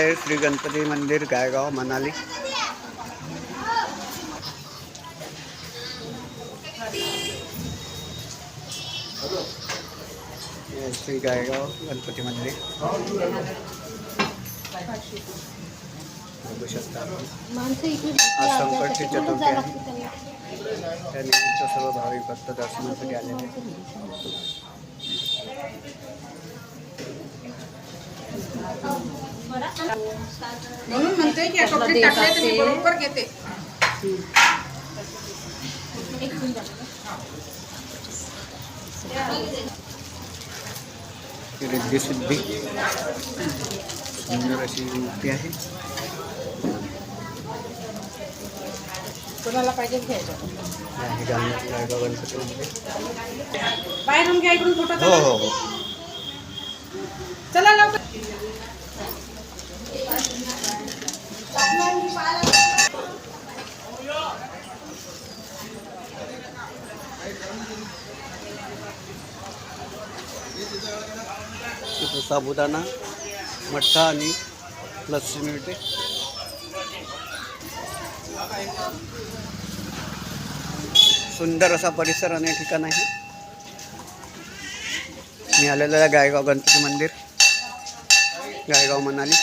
श्री गणपती मंदिर गायगाव मनाली श्री गायगाव गणपती मंदिर बघू शकता आज संकटची चतुर्थी आहे. सर्व भाविक भक्त दर्शनासाठी आलेले आहेत. म्हणून म्हणते की टोपलीत टाकले तर मी बरोबर घेते. ही सिद्धी सुंदर अशी मूर्ती आहे. कोणाला पाहिजे घ्यायचं? हे बाहेरून घ्या इकडून फोटो हो हो. तिथं साबुदाणा मठ्ठा आणि लस्सी मिळते सुंदर असा परिसर आणि ठिकाण आहे मी आलेलं आहे गायगाव गणपती मंदिर. गायगाव मनाली.